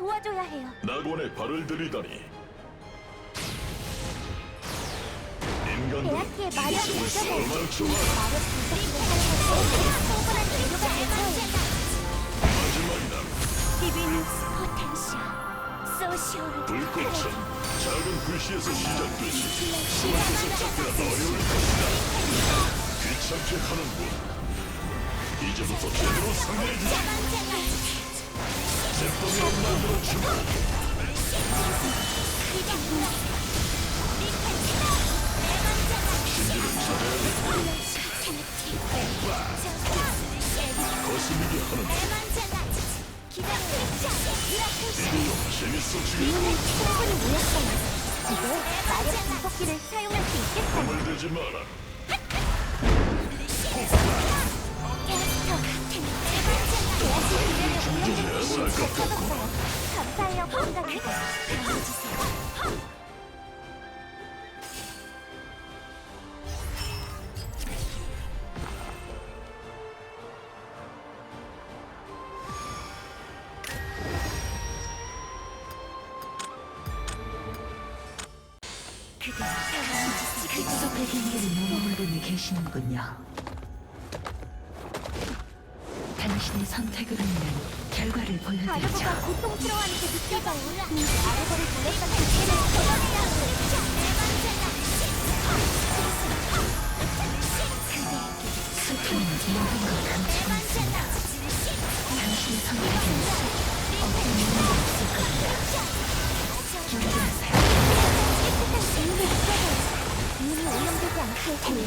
도와줘야 해요. 낙원에 발을 들이다니 인간들 대학기의 마력이 느껴져요. 도망쳐라 마력 분석기를 사용해서 충분한 재료가 되죠. 마지막이다 디비닉스 포텐셜 소시오를 불꽃은 작은 불씨에서 시작되지 그것에서 잡기란 어려울 것이다 귀찮게 하는군 이제부터 제대로 상대해 주지 이제 마력 분석기를 사용할 수. 꿈을 대지 마라 숲의 머무는 분이 계시는군요. 당신의 선택을 하면 결과를 보여드리죠. 아르고가 고통스러워하는 게 느껴져요. 아르고를 보냈던 그때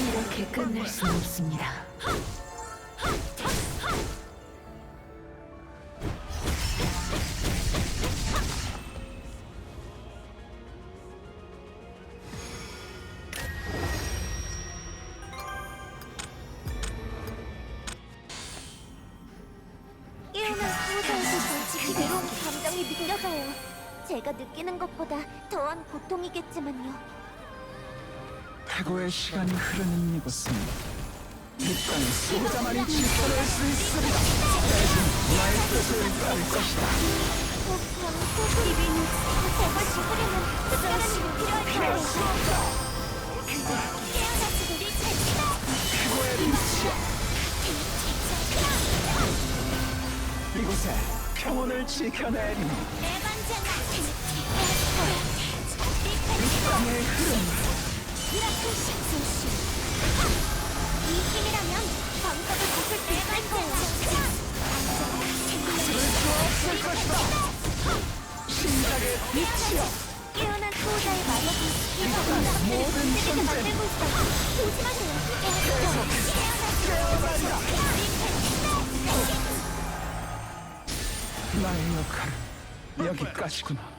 이렇게 끝낼 수 없습니다. 그대로운 감정이 느껴져요. 제가 느끼는 것보다 더한 고통이겠지만요. 태고의 시간이 흐르는 이곳은 빛광의 수호자만이 지켜낼 수 있습니다. 대신 나의 뜻을 따를 것이다. 폭풍, 소비비는 제발 죽으려면 특별한 힘이 필요할 거예요. 태고 평온을 지켜내리니 빛광의 흐름. 없을 것이다. 신작의 빛이여. 깨어난 수호자의 마력이 이 모든 모든 것들을 존재. 만들고 있어요. 조심하 역할은 여기까지구나.